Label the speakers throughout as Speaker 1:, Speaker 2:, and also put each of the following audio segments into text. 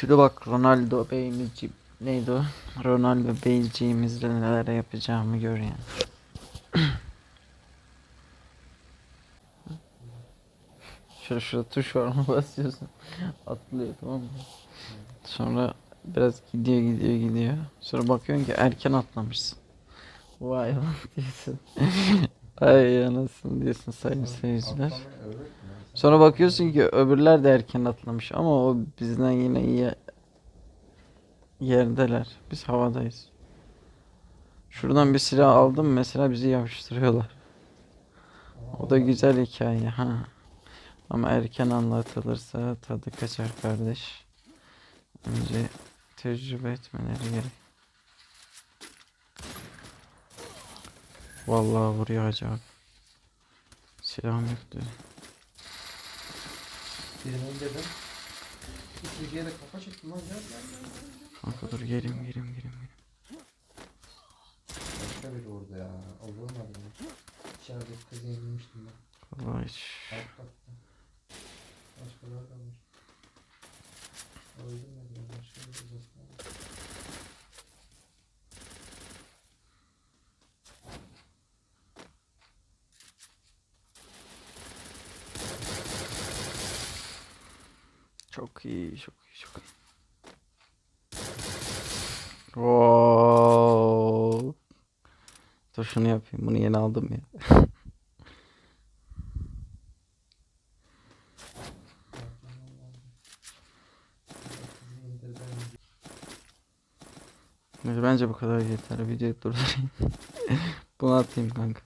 Speaker 1: Şimdi bak Ronaldo beyimizci neydi o? Ronaldo beyciğimizle neler yapacağımı gör yani. Şurada şurada tuş var mı basıyorsun. Atlıyor tamam mı? Sonra biraz gidiyor gidiyor gidiyor. Sonra bakıyorsun ki erken atlamışsın. Vay lan diyorsun. Ay anasını diyorsun sayın seyirciler. Sonra bakıyorsun ki öbürler de erken atlamış ama o bizden yine iyi yerdeler. Biz havadayız. Şuradan bir silah aldım mesela bizi yapıştırıyorlar. O da güzel hikaye ha. Ama erken anlatılırsa tadı kaçar kardeş. Önce tecrübe etmeleri gerek. Vallahi vuruyor acaba. Silahım yoktu.
Speaker 2: Birini dedim. İkinciye de kafa çektim lan gel.
Speaker 1: Kanka dur geleyim geleyim geleyim. geleyim.
Speaker 2: Başka biri orada ya. Mu adamı? İçerideki kızı yenilmiştim ben.
Speaker 1: Vallahi hiç.
Speaker 2: Alt katta. Başkaları var. Öldürmedi ben başka bir uzasına.
Speaker 1: Çok iyi, çok iyi, çok iyi. Wow. Dur şunu yapayım. Bunu yeni aldım ya. Bence bu kadar yeter. Videoyu durdurayım. Bunu atayım kanka.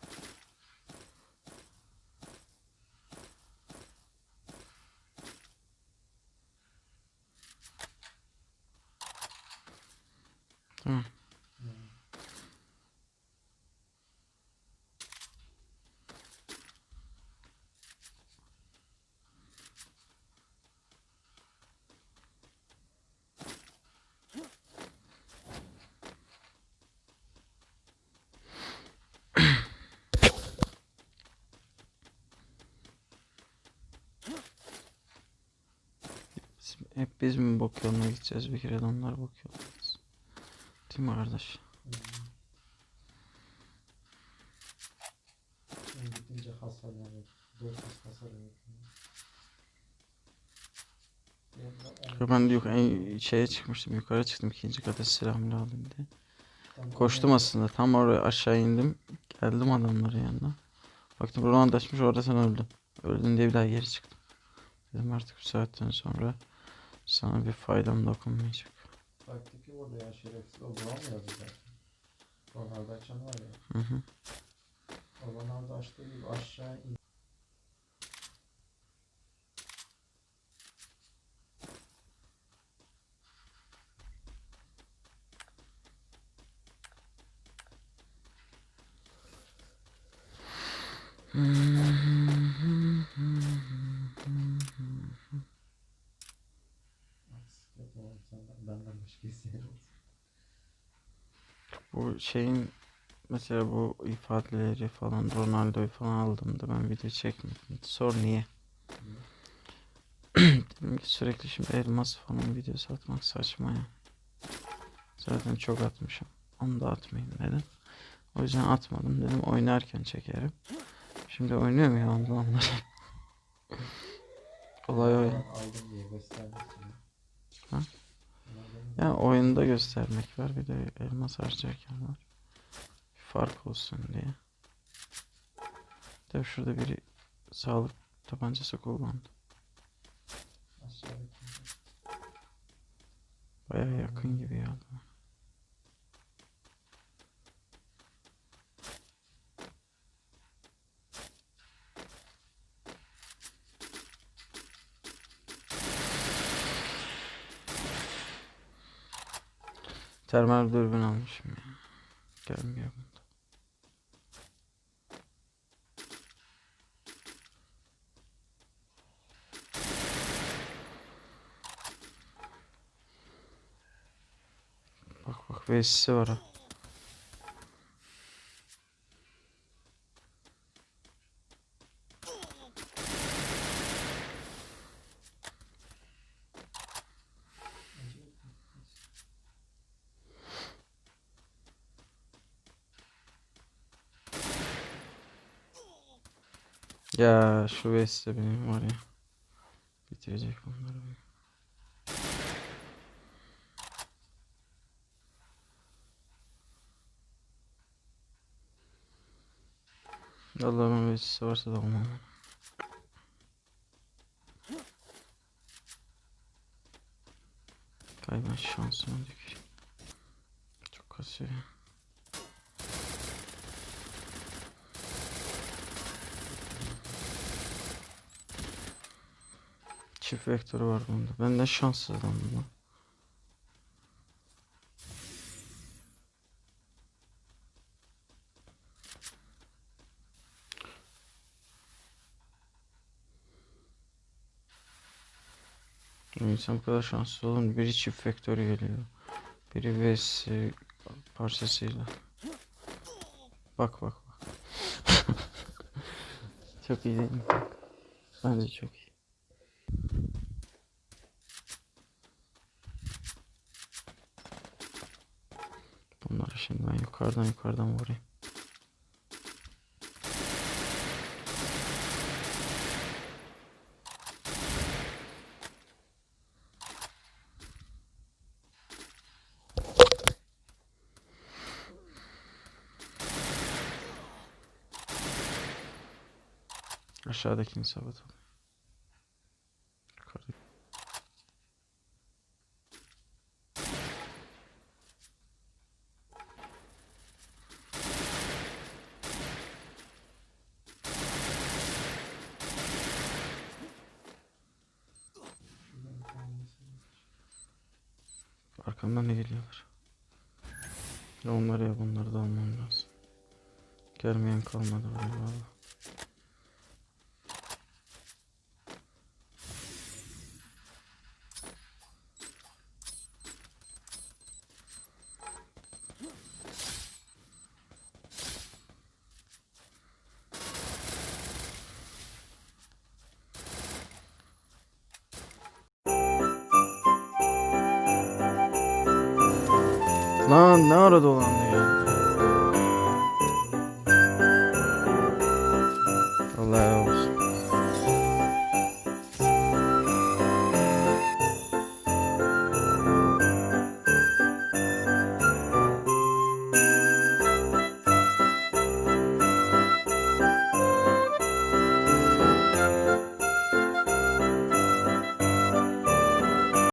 Speaker 1: Tamam. Biz- hep biz mi bok yoluna gideceğiz? Bir kere de onlar bok yoluna gitsin. Değil mi kardeş?
Speaker 2: Ben gidince hasar yani. Dört has hasar yok.
Speaker 1: Yok, Ben de yok en şeye çıkmıştım yukarı çıktım ikinci kata silah milah alayım diye. Koştum aslında tam oraya aşağı indim. Geldim adamların yanına. Baktım Ronaldo açmış orada sen öldün. Öldün diye bir daha geri çıktım. Dedim artık bu saatten sonra sana bir faydam dokunmayacak.
Speaker 2: Taktik ki orada ya şerefsiz. O vuramıyor zaten. Ronaldo açan var ya.
Speaker 1: Hı hı.
Speaker 2: Ronaldo açtığı gibi aşağı in.
Speaker 1: Şeyin mesela bu ifadeleri falan Ronaldo'yu falan aldığımda ben video çekmedim. Sor niye? Dedim ki sürekli şimdi elmas falan videosu atmak saçma ya. Zaten çok atmışım. Onu da atmayayım dedim. O yüzden atmadım dedim oynarken çekerim. Şimdi oynuyorum ya ondan onları. Olay o
Speaker 2: aldım diye göstermişsin.
Speaker 1: Ha? Oyunda göstermek var bir de elmas harcarken var. Bir fark olsun diye. De şurada biri sağlık tabancası kullandı. Baya yakın gibi ya. Termal dürbün almışım ya. Gelmiyor bunda. Bak bak vesisi var ha. Ya şu Veste benim var ya. Bitirecek onları. Allah'ın Veste'si varsa da olmam. Kayban şansıma tüküreyim. Çok kasıyor Çift vektörü var bunda. Ben de şanssız adamım lan. Bu İnsan bu kadar şanslı olur mu? Biri çift vektörü geliyor. Biri vs parçasıyla. Bak bak bak. çok iyi değil mi? Bence çok iyi. Bunları şimdi ben yukarıdan yukarıdan vurayım. Aşağıdakini sabatalım. Arkamdan ne geliyorlar? Ya onları ya bunları da almam lazım. Gelmeyen kalmadı buraya valla. Lan ne ara dolandı ya?